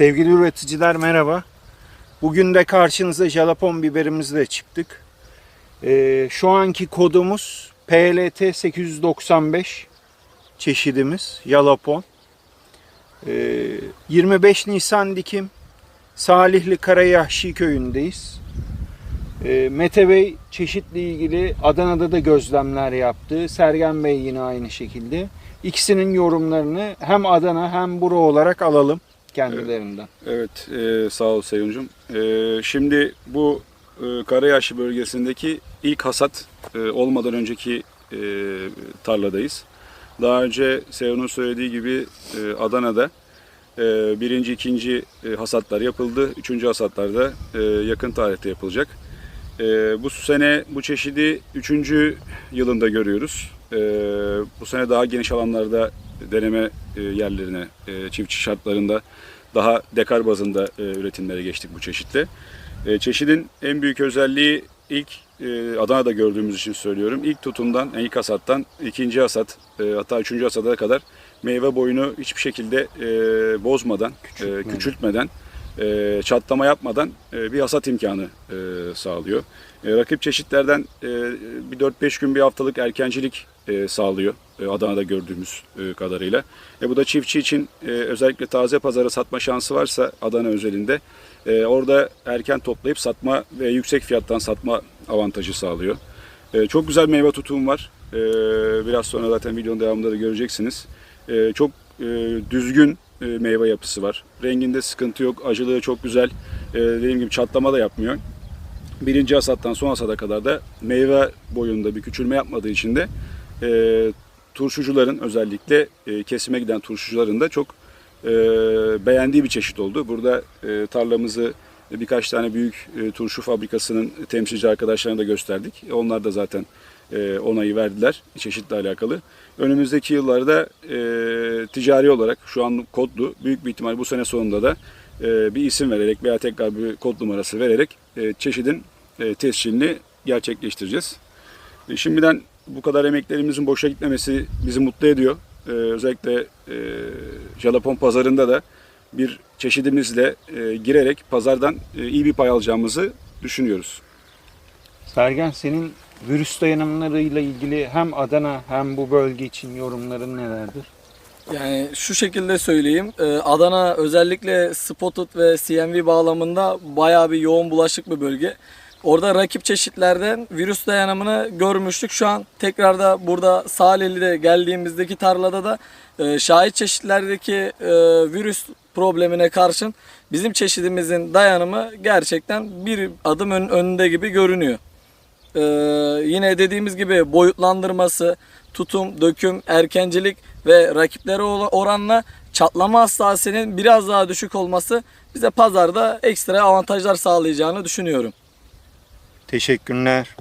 Sevgili üreticiler merhaba. Bugün de karşınıza jalapon biberimizle çıktık. Ee, şu anki kodumuz PLT 895 çeşidimiz jalapon. Ee, 25 Nisan dikim Salihli Karayahşi köyündeyiz. Ee, Mete Bey çeşitle ilgili Adana'da da gözlemler yaptı. Sergen Bey yine aynı şekilde. İkisinin yorumlarını hem Adana hem Buro olarak alalım kendilerinden. Evet, e, sağ ol Seyuncum. E, şimdi bu e, Karayaşı bölgesindeki ilk hasat e, olmadan önceki e, tarladayız. Daha önce Seyun'un söylediği gibi e, Adana'da e, birinci, ikinci e, hasatlar yapıldı. Üçüncü hasatlar da e, yakın tarihte yapılacak. E, bu sene bu çeşidi üçüncü yılında görüyoruz. E, bu sene daha geniş alanlarda deneme e, yerlerine, e, çiftçi şartlarında daha dekar bazında e, üretimlere geçtik bu çeşitle. E, çeşidin en büyük özelliği ilk e, Adana'da gördüğümüz için söylüyorum. İlk tutumdan, ilk hasattan ikinci hasat e, hatta üçüncü hasata kadar meyve boyunu hiçbir şekilde e, bozmadan, e, küçültmeden, e, çatlama yapmadan e, bir hasat imkanı e, sağlıyor. E, rakip çeşitlerden e, bir 4-5 gün bir haftalık erkencilik e, sağlıyor e, Adana'da gördüğümüz e, kadarıyla. E, bu da çiftçi için e, özellikle taze pazara satma şansı varsa Adana özelinde e, orada erken toplayıp satma ve yüksek fiyattan satma avantajı sağlıyor. E, çok güzel meyve tutumu var. E, biraz sonra zaten videonun devamında da göreceksiniz. E, çok e, düzgün e, meyve yapısı var. Renginde sıkıntı yok. Acılığı çok güzel. E, dediğim gibi çatlama da yapmıyor. Birinci hasattan son hasada kadar da meyve boyunda bir küçülme yapmadığı için de e, turşucuların özellikle e, kesime giden turşucuların da çok e, beğendiği bir çeşit oldu. Burada e, tarlamızı birkaç tane büyük e, turşu fabrikasının temsilci arkadaşlarına da gösterdik. Onlar da zaten e, onayı verdiler çeşitle alakalı. Önümüzdeki yıllarda e, ticari olarak şu an kodlu büyük bir ihtimal bu sene sonunda da e, bir isim vererek veya tekrar bir kod numarası vererek e, çeşidin e, tescilini gerçekleştireceğiz. E, şimdiden bu kadar emeklerimizin boşa gitmemesi bizi mutlu ediyor. E, özellikle e, Jalapon pazarında da bir çeşidimizle e, girerek pazardan e, iyi bir pay alacağımızı düşünüyoruz. Sergen senin virüs dayanımlarıyla ilgili hem Adana hem bu bölge için yorumların nelerdir? Yani şu şekilde söyleyeyim. e, Adana özellikle Spotted ve CMV bağlamında bayağı bir yoğun bulaşık bir bölge. Orada rakip çeşitlerden virüs dayanımını görmüştük. Şu an tekrar da burada Salihli'de geldiğimizdeki tarlada da e, şahit çeşitlerdeki e, virüs problemine karşın bizim çeşidimizin dayanımı gerçekten bir adım ön- önünde gibi görünüyor. Ee, yine dediğimiz gibi boyutlandırması, tutum, döküm, erkencilik ve rakiplere oranla çatlama hassasiyetinin biraz daha düşük olması bize pazarda ekstra avantajlar sağlayacağını düşünüyorum. Teşekkürler.